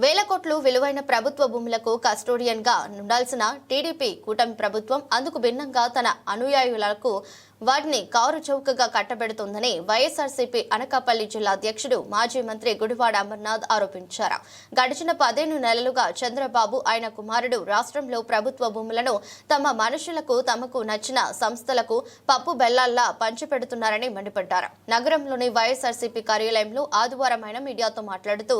వేల కోట్లు విలువైన ప్రభుత్వ భూములకు కస్టోడియన్గా ఉండాల్సిన టీడీపీ కూటమి ప్రభుత్వం అందుకు భిన్నంగా తన అనుయాయులకు వాటిని కారు చౌకగా కట్టబెడుతోందని వైఎస్ఆర్సీపీ అనకాపల్లి జిల్లా అధ్యక్షుడు మాజీ మంత్రి గుడివాడ అమర్నాథ్ ఆరోపించారు. గడిచిన పదిహేను నెలలుగా చంద్రబాబు ఆయన కుమారుడు రాష్ట్రంలో ప్రభుత్వ భూములను తమ మనుషులకు తమకు నచ్చిన సంస్థలకు పప్పు బెల్లాల్లా పంచిపెడుతున్నారని మండిపడ్డారు. నగరంలోని వైఎస్ఆర్సీపీ కార్యాలయంలో ఆదివారం ఆయన మీడియాతో మాట్లాడుతూ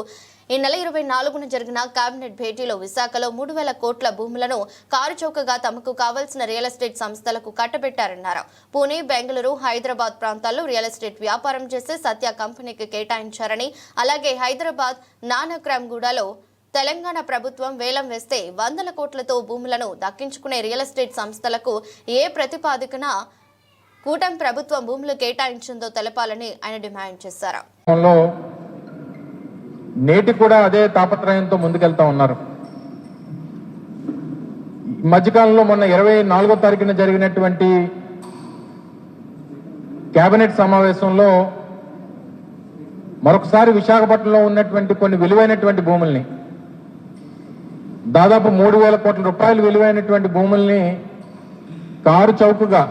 ఈ నెల ఇరవై నాలుగున జరిగిన కేబినెట్ భేటీలో విశాఖలో మూడు వేల కోట్ల భూములను కారు చౌకగా తమకు కావలసిన రియల్ ఎస్టేట్ సంస్థలకు కట్టబెట్టారన్నారు. పూణె బెంగళూరు హైదరాబాద్ ప్రాంతాల్లో రియల్ ఎస్టేట్ వ్యాపారం చేసే సత్య కంపెనీకి కేటాయించారని అలాగే హైదరాబాద్ నానక్రామ్గూడలో తెలంగాణ ప్రభుత్వం వేలం వేస్తే వందల కోట్లతో భూములను దక్కించుకునే రియల్ ఎస్టేట్ సంస్థలకు ఏ ప్రతిపాదికన కూటమి ప్రభుత్వం భూములు కేటాయించిందో తెలపాలని ఆయన డిమాండ్ చేశారు. నేటి కూడా అదే తాపత్రయంతో ముందుకెళ్తా ఉన్నారు. మధ్యకాలంలో మొన్న ఇరవై నాలుగో తారీఖున జరిగినటువంటి కేబినెట్ సమావేశంలో మరొకసారి విశాఖపట్నంలో ఉన్నటువంటి కొన్ని విలువైనటువంటి భూముల్ని దాదాపు మూడు వేల కోట్ల రూపాయలు విలువైనటువంటి భూముల్ని కారు చౌకగా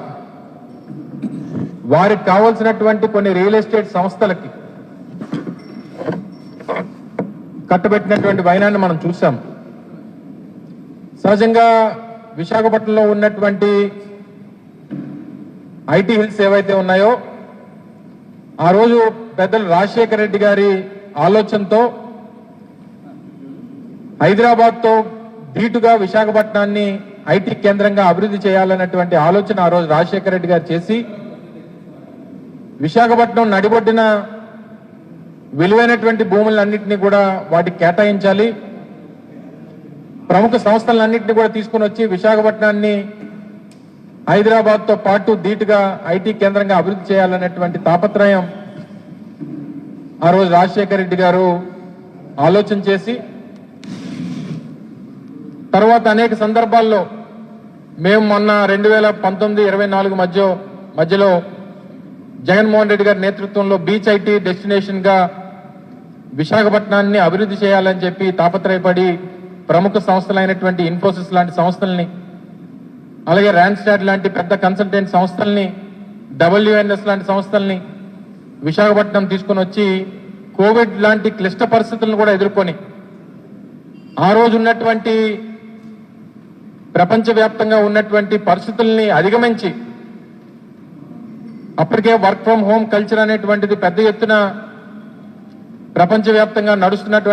వారికి కావలసినటువంటి కొన్ని రియల్ ఎస్టేట్ సంస్థలకి కట్టబెట్టినటువంటి వైనాన్ని మనం చూసాం సహజంగా విశాఖపట్నంలో ఉన్నటువంటి ఐటీ హిల్స్ ఏవైతే ఉన్నాయో ఆ రోజు పెద్దలు రాజశేఖర రెడ్డి గారి ఆలోచనతో హైదరాబాద్తో ధీటుగా విశాఖపట్నాన్ని ఐటీ కేంద్రంగా అభివృద్ధి చేయాలన్నటువంటి ఆలోచన ఆ రోజు రాజశేఖర రెడ్డి గారు చేసి విశాఖపట్నం నడిబొడ్డిన విలువైనటువంటి భూములన్నింటినీ కూడా వాటికి కేటాయించాలి. ప్రముఖ సంస్థలన్నింటినీ కూడా తీసుకుని వచ్చి విశాఖపట్నాన్ని హైదరాబాద్తో పాటు ధీటుగా ఐటీ కేంద్రంగా అభివృద్ధి చేయాలనేటువంటి తాపత్రయం ఆ రోజు రాజశేఖర రెడ్డి గారు ఆలోచన చేసి తర్వాత అనేక సందర్భాల్లో మేము మొన్న రెండు వేల పంతొమ్మిది ఇరవై నాలుగు మధ్య మధ్యలో జగన్మోహన్ రెడ్డి గారి నేతృత్వంలో బీచ్ ఐటీ డెస్టినేషన్గా విశాఖపట్నాన్ని అభివృద్ధి చేయాలని చెప్పి తాపత్రయపడి ప్రముఖ సంస్థలైనటువంటి ఇన్ఫోసిస్ లాంటి సంస్థల్ని అలాగే ర్యాన్స్టాట్ లాంటి పెద్ద కన్సల్టెంట్ సంస్థల్ని డబ్ల్యూఎన్ఎస్ లాంటి సంస్థల్ని విశాఖపట్నం తీసుకొని వచ్చి కోవిడ్ లాంటి క్లిష్ట పరిస్థితులను కూడా ఎదుర్కొని ఆ రోజు ఉన్నటువంటి ప్రపంచవ్యాప్తంగా ఉన్నటువంటి పరిస్థితుల్ని అధిగమించి అప్పటికే వర్క్ ఫ్రం హోమ్ కల్చర్ అనేటువంటిది పెద్ద ఎత్తున ప్రపంచవ్యాప్తంగా నడుస్తున్నటువంటి